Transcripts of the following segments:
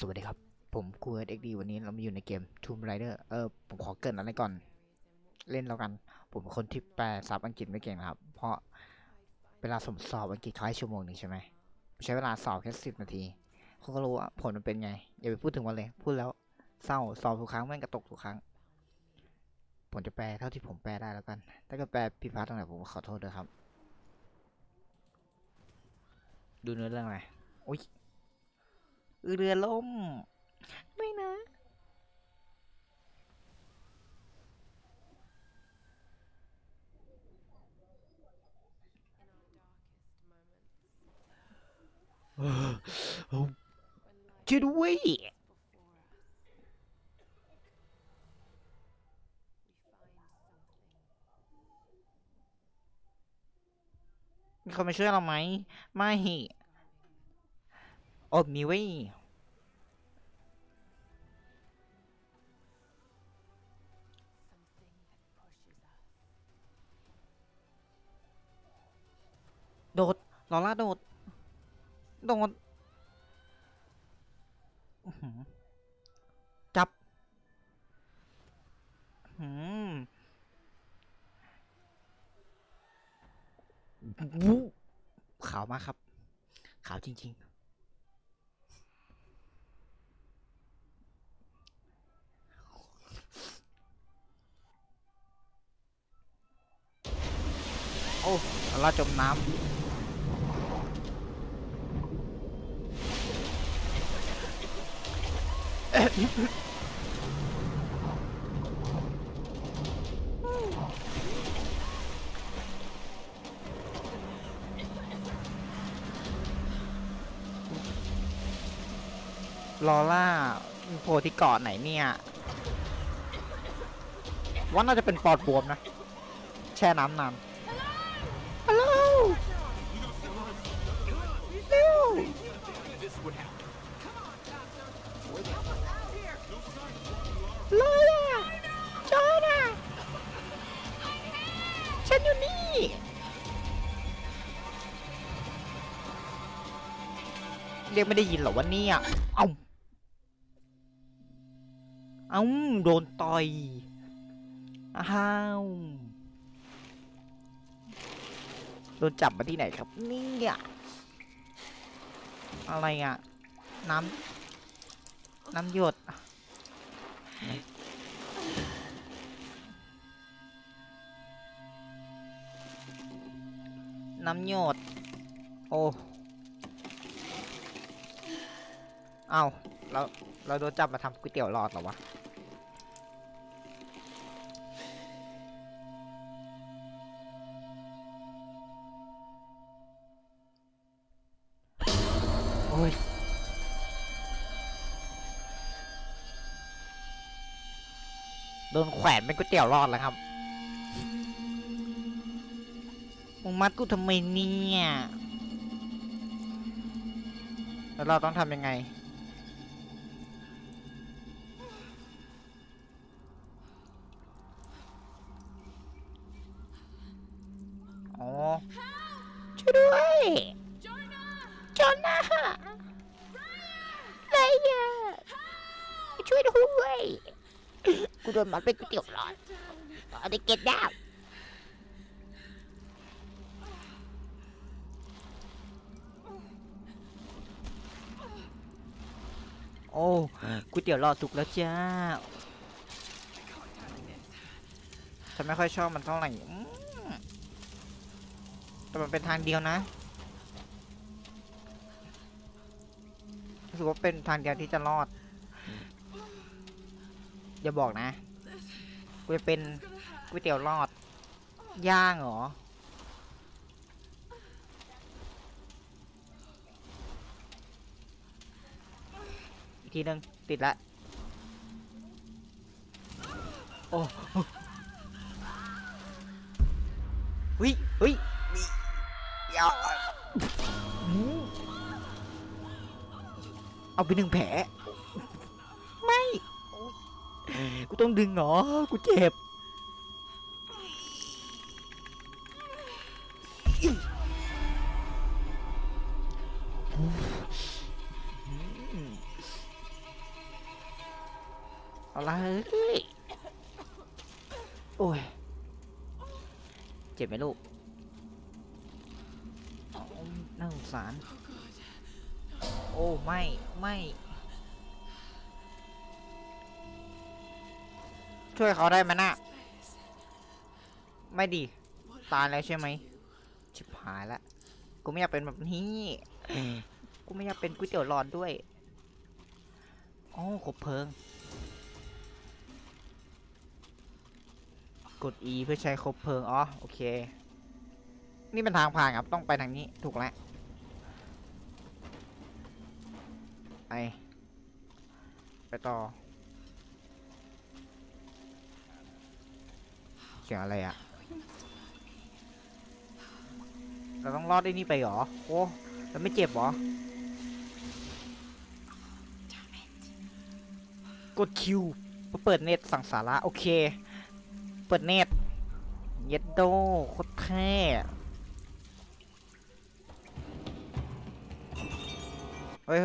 สวัสดีครับ ผมคูเอ็กดีวันนี้เรามาอยู่ในเกม Tomb Raider เออ ผมขอเกินอะไรก่อน เล่นแล้วกัน ผมเป็นคนที่แปลซับอังกฤษไม่เก่งนะครับ เพราะเวลาสมสอบอังกฤษเขาให้ชั่วโมงหนึ่งใช่ไหมใช้เวลาสอบแค่สิบนาทีเขาก็รู้ว่าผลมันเป็นไง อย่าไปพูดถึงมันเลย พูดแล้วเศร้าสอบทุกครั้งแม่งกระตกทุกครั้ง ผมจะแปลเท่าที่ผมแปลได้แล้วกัน ถ้าเกิดแปลผิดพลาดตรงไหนผมขอโทษด้วยครับ ดูเนื้อเรื่องอะไรอุ้ย เรือล่ม ไม่นะ ช่วยด้วยมีคนมาช่วยเราไหม ไม่ โอ้มีว้โดดลอล่าโดด โดดจับหืมวู้ขาวมากครับ ขาวจริง ๆ อ้ลอล่าจมน้ำลอล่าโผล่ที่เกาะไหนเนี่ย ว่าน่าจะเป็นปอดบวมนะ แช่น้ำนาน ลอล่าจอน่ะฉันอยู่นี่ เรียกไม่ได้ยินเหรอวะเนี่ย เอ้า เอ้า โดนต่อย อ้าว โดนจับมาที่ไหนครับ เนี่ย อะไรอะ น้ำน้ำหยดน้ำหยด โอ้เอ้าเราเราโดนจับมาทำก๋วยเตี๋ยวหลอดเหรอวะ อ้ยโดนแขวนเป็นก๋วยเตี๋ยวหลอดแล้วครับมึงมัดกูทำไมเนี่ยแล้วเราต้องทำยังไง อ๋อช่วยด้วยจอนน่าไรอะช่ วยด้วยกูโดนมัดเป็นก๋วยเตี๋ยวหลอดเอาได้เก็ตดาวโอ้ก๋วยเตี๋ยวหลอสุกแล้วจ้า ฉันไม่ค่อยชอบมันเท่าไหร่อืมแต่มันเป็นทางเดียวนะ รู้สึกว่าเป็นทางเดียวที่จะรอด อย่าบอกนะ กูจะเป็นก๋วยเตี๋ยวรอด ย่างเหรอ อีกทีหนึง ติดละ โอ้เฮ้ยเฮ้ยมีอย่าเอาไปหนึ่งแผล กูต้องดึงเหรอ กูเจ็บอิ๊ยอืมอะไรเฮ้ยโอ้ย เจ็บไหมลูกอ๋อน่าสงสาร โอ้ ไม่ ไม่ ช่วยเขาได้ไหมน่ะ ไม่ดี ตายแล้วใช่ไหม ชิบหายละ กูไม่อยากเป็นแบบนี้ กูไม่อยากเป็นก๋วยเตี๋ยวหลอดด้วยอ๋อคบเพลิง กด E เพื่อใช้คบเพลิง อ๋อ โอเค นี่เป็นทางผ่านครับ ต้องไปทางนี้ ถูกแล้ว ไป ไปต่อ สียงอะไรอะเราต้องรอดได้นี่ไปหรอ โอ้แล้วไม่เจ็บหรอ กดคิวเพื่อเปิดเน็ตสั่งสาระ โอเค เปิดเน็ตเย็ดโดโคตรเท่เฮ้ย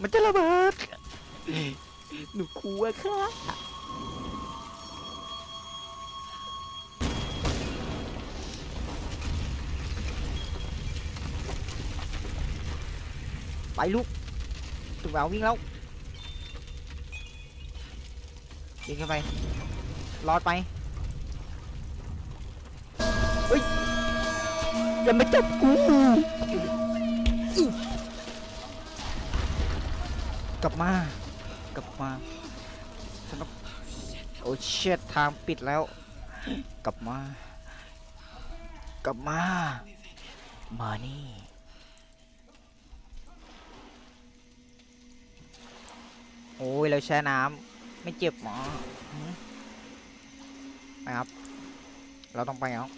มันจะระเบิด หนูกลัวค่ะไปลูกถึงแล้ววิ่งแล้ววิ่งเข้าไป รอดไปเฮ้ยอย่ามาจับกู กลับมา กลับมาฉันต้องโอ้เชิดทางปิดแล้ว กลับมา กลับมา มานี่ โอ้ยเราแช่น้ำไม่เจ็บหมอไปครับ เราต้องไปแล้ว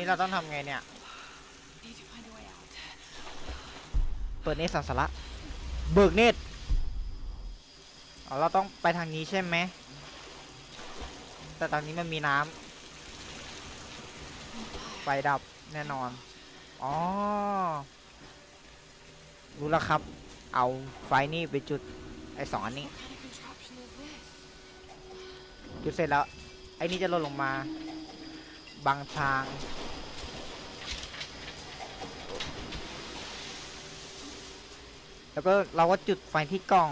นี้เราต้องทำไงเนี่ย เปิดเนตสังสาระเบิกเนตอ๋อเราต้องไปทางนี้ใช่ไหม แต่ตอนนี้มันมีน้ำไฟดับแน่นอน อ๋อ รู้แล้วครับ เอาไฟนี่ไปจุด ไอสองอันนี้ จุดเสร็จแล้ว ไอนี่จะล่นลงมาบังทาง แล้วก็เราก็จุดไฟที่กล่อง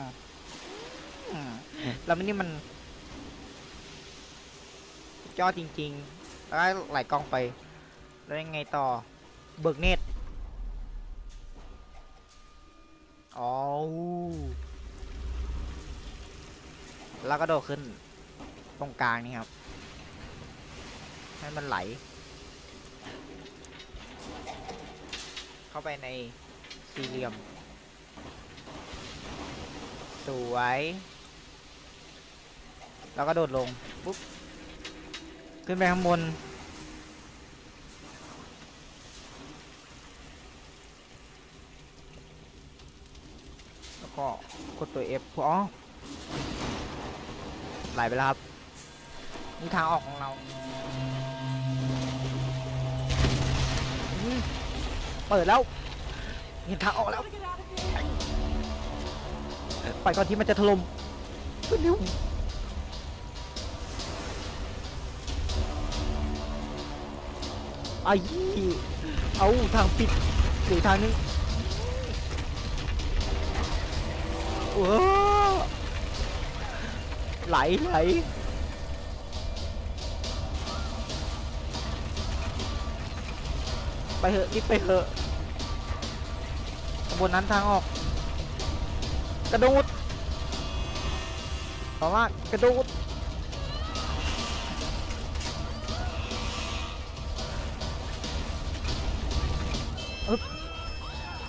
อืมแล้วมันนี่มันสุดยอดจริงๆ แล้วก็ไหลกล่องไป แล้วยังไงต่อ เบิกเนตรอ๋อแล้วก็โดดขึ้น ตรงกลางนี่ครับ ให้มันไหล เข้าไปในสี่เหลี่ยม สวย แล้วก็โดดลง ปุ๊บ ขึ้นไปข้างบน แล้วก็กดตัว F อ๋อไหลไปแล้วครับ นี่ทางออกของเรา เปิดแล้ว เห็นทางออกแล้ว ไปก่อนที่มันจะถล่มเร็วไอ้เอาทางปิดหรือทางนึงโอ้ไหลไหลไปเถอะรีบไปเถอะบนนั้นทางออก กระโดดต่อมากระโดด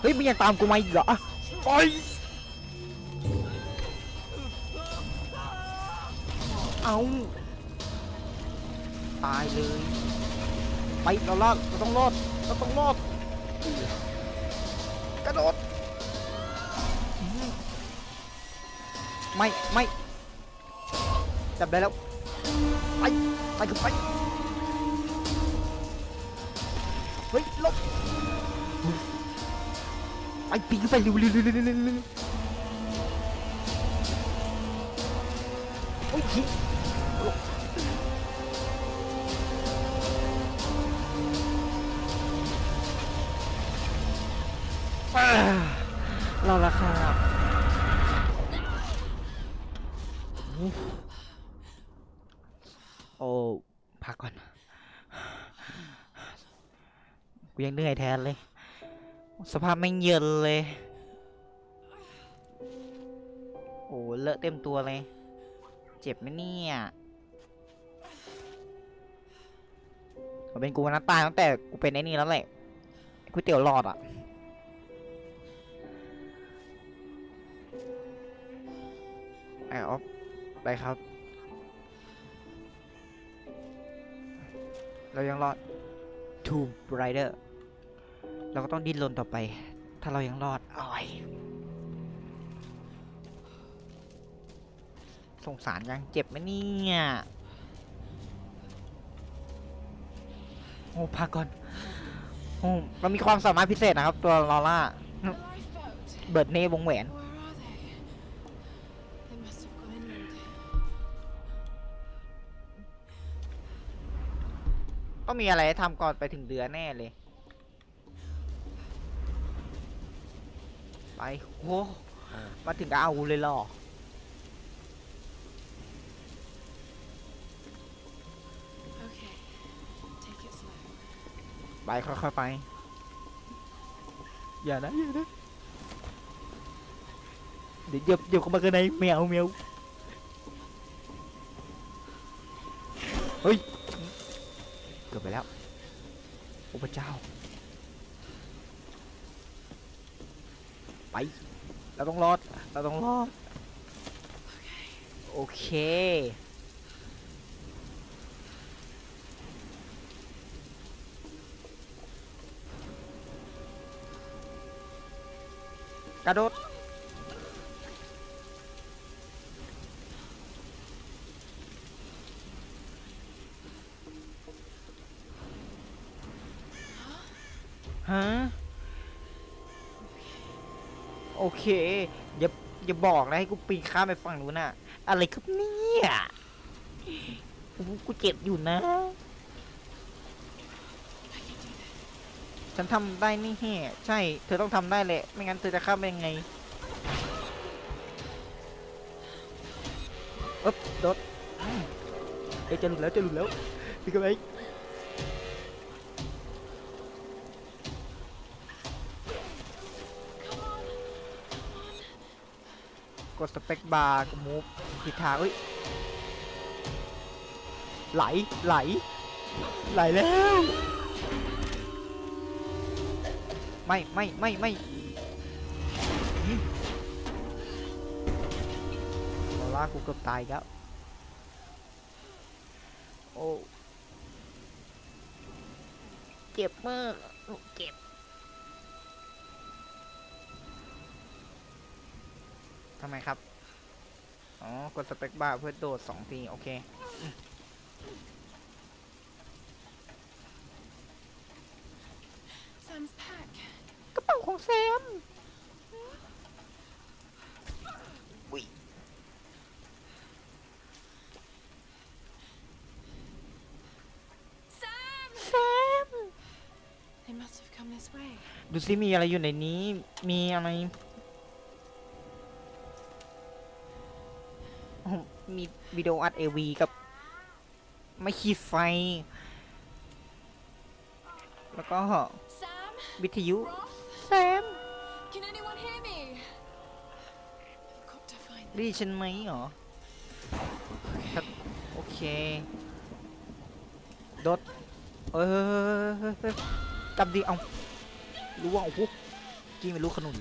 เฮ้ยมึงยังตามกูมาอีกเหรอไปเอาตายเลย ไปเราลอดเราต้องรอดเราต้องรอดกระโดด ไม่ไม่จับได้แล้ว ไป ไปคือไป เฮ้ยลบไปปีนขึ้นไปเร็วเร็วเร็วเร็วเร็วโอ้ยชิหลบอ่าล้วครับ โอ้พักก่อน กูยังเหนื่อยแทนเลย สภาพไม่เย็นเลย โอ้เลอะเต็มตัวเลย เจ็บไหมเนี่ยเอาเป็นกูวันนั้นตายตั้งแต่กูเป็นไอ้นี่แล้วแหละก๋วยเตี๋ยวหลอดอะไอ้ออฟ ไปครับ เรายังรอด Tomb Raider เราก็ต้องดิ้นรนต่อไป ถ้าเรายังรอดอ้อยสงสารยังเจ็บไหมเนี่ยโอ้พักก่อนโอ้เรามีความสามารถพิเศษนะครับ ตัวลอล่าเบิร์ดเน่วงแหวน ต้องมีอะไรให้ทำก่อนไปถึงเรือแน่เลย ไปโอ้มาถึงก็เอาเลยเหรอ Okay. Take it slow. ไปค่อยๆไป อย่านะอย่านะเดี๋ยวเดี๋ยวเดี๋ยวเข้ามากันในแมวแมวเฮ้ยเกื อบไปแล้ว โอ้พระเจ้า ไป เราต้องรอด เราต้องรอด โอเค กระโดด เค อย่าอย่าบอกนะให้กูปีนข้ามไปฝั่งนู้นน่ะ อะไรครับเนี่ยโอ้โหกูเจ็บอยู่นะ ฉันทำได้นี่แฮ่ใช่ เธอต้องทำได้แหละ ไม่งั้นเธอจะข้ามไปยังไงเอ๊บโดดเอ้ยจะหลุดแล้วจะหลุดแล้วพี่ก็ไป กดสเปคบาร์กมูฟผิดทางเอ้ยไหลไหล ไหลแล้ว ไม่ไม่ไม่ไม่อืมโซล่ากูเกือบตายแล้ว โอ้ เจ็บมากเจ็บ ทำไมครับ อ๋อ กดสเปคบาร์เพื่อโดดสองที โอเค Sam's pack. กระเป๋าของแซม อุ้ย Sam! แซม They must have come this way. ดูซิมีอะไรอยู่ในนี้ มีอะไร มีวิดีโออัดเอวีกับไม่ขีดไฟ แล้วก็ Sam? วิทยุ Roth? แซม Can anyone hear me? I've got to find ได้ยินฉันไหมเหรอครับโอเคโดดเอ้ยเฮ้ยเฮ้ยเฮ้ยจับดีเอารู้ว่าโอ้โหกี้ไม่รู้ขนุน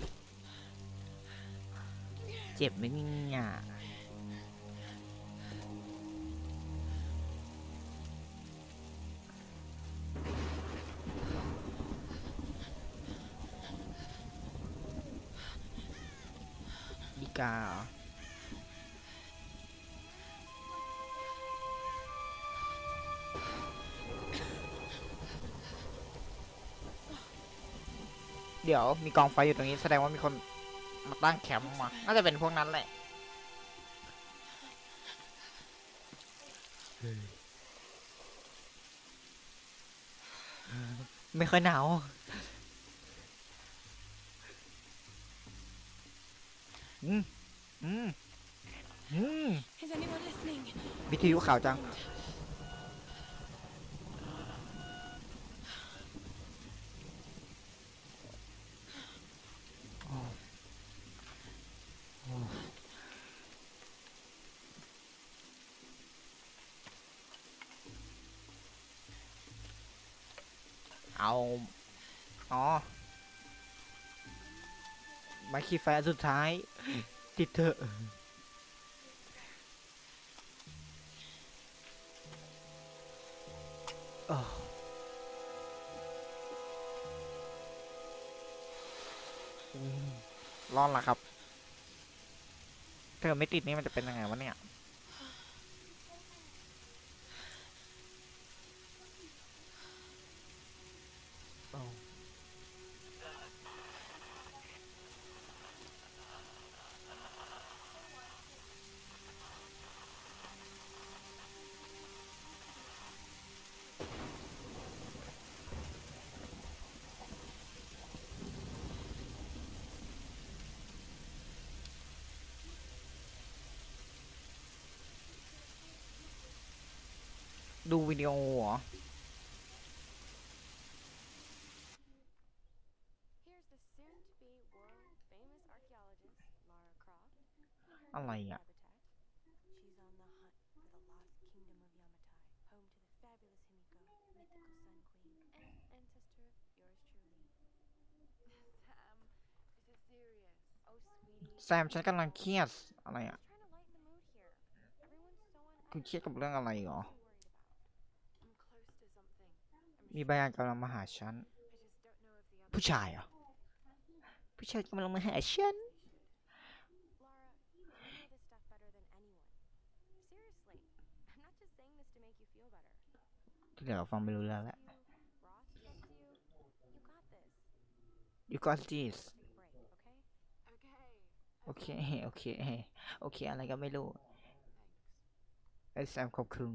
เจ็บไหมเนี่ย กาเหรอเดี๋ยวมีกองไฟอยู่ตรงนี้แสดงว่ามีคนมาตั้งแคมป์มา น่าจะเป็นพวกนั้นแหละ ไม่ค่อยหนาว อืมอืมอืม Is anyone listening? วิทยุข่าวจัง เอา อ๋อ มาขี่ไฟอันสุดท้าย ติดเถอะร้อนละครับ เธอไม่ติดนี่มันจะเป็นยังไงวะเนี่ย ดูวิดีโอเหรอ Here's the soon-to-be world-famous archaeologist, Lara Croft. อะไรอะ Habitat. She's on the hunt for the lost kingdom of Yamatai, home to the fabulous Himiko, mythical sun queen, and ancestor of yours truly. Sam, is it serious? Oh, sweetie. แซมฉันกำลังเครียดอะไรอะ Just trying to lighten the mood here. Everyone's so on คุณ edge. เครียดกับเรื่องอะไรเหรอ มีบางอย่างกำลังมาหาฉัน I just don't know if the other ผู้ชายเหรอ ผู้ชายกำลังมาหาฉัน Lara, you know this stuff better than anyone. Seriously, I'm not just saying this to make you feel better. ที่เหลือฟังไม่รู้เรื่องแล้ว You, Roth trusts you. You got this. you got this Break, okay? โอเค โอเค โอเค อะไรก็ไม่รู้ Thanks. ไอ้แซมขอบคุณ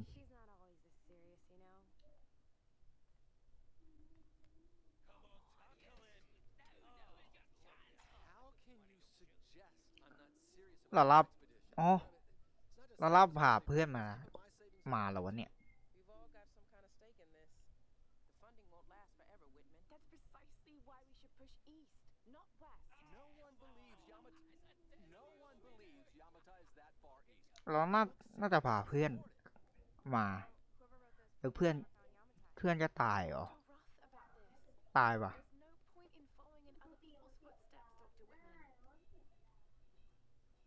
เรารับอ๋อเรารับพาเพื่อนมา มาแล้อวะเนี่ย เราน่าน่าจะพาเพื่อนมาแล้วเพื่อน เพื่อนจะตายเหรอ ตายปะ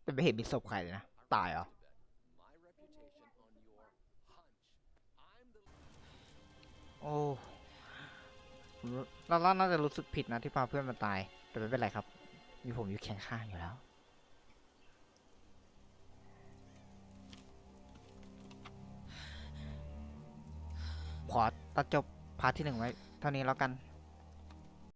แต่ไม่เห็นมีศพใครเลยนะ ตายเหรอ โอ้เราเราน่าจะรู้สึกผิดนะที่พาเพื่อนมาตาย แต่ไม่เป็นไรครับ มีผมอยู่เคียงข้างอยู่แล้วขอตัดจบพาร์ทที่หนึ่งไว้ เท่านี้แล้วกัน